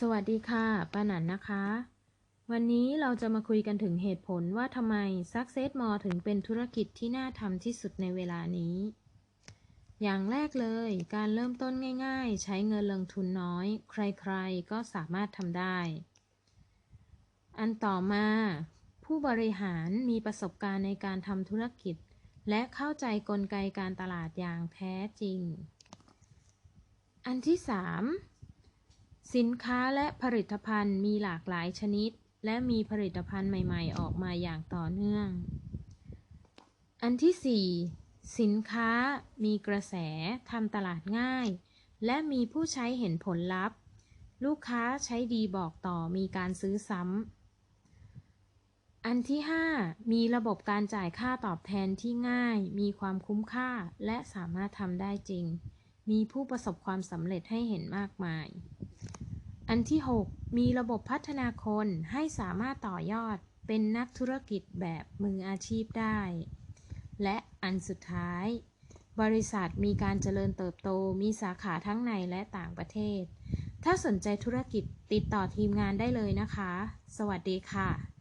สวัสดีค่ะป้าหนันนะคะ วันนี้เราจะมาคุยกันถึงเหตุผลว่าทำไม Success More ถึงเป็นธุรกิจที่น่าทำที่สุดในเวลานี้ อย่างแรกเลย การเริ่มต้นง่ายๆ ใช้เงินลงทุนน้อย ใครๆ ก็สามารถทำได้ อันต่อมา ผู้บริหารมีประสบการณ์ในการทำธุรกิจ และเข้าใจกลไกการตลาดอย่างแท้จริง อันที่ 3 สินค้าและผลิตภัณฑ์มีหลากหลายชนิด และมีผลิตภัณฑ์ใหม่ ๆ ออกมาอย่างต่อเนื่อง อันที่ 4 สินค้ามีกระแสทำตลาดง่าย และมีผู้ใช้เห็นผลลัพธ์ ลูกค้าใช้ดีบอกต่อมีการซื้อซ้ำ อันที่ 5 มีระบบการจ่ายค่าตอบแทนที่ง่าย มีความคุ้มค่าและสามารถทำได้จริง มีผู้ประสบความสำเร็จให้เห็นมากมาย อันที่ 6 มีระบบพัฒนาคนให้สามารถต่อยอดเป็นนักธุรกิจแบบมืออาชีพได้ และอันสุดท้าย บริษัทมีการเจริญเติบโตมีสาขาทั้งในและต่างประเทศ ถ้าสนใจธุรกิจติดต่อทีมงานได้เลยนะคะ สวัสดีค่ะ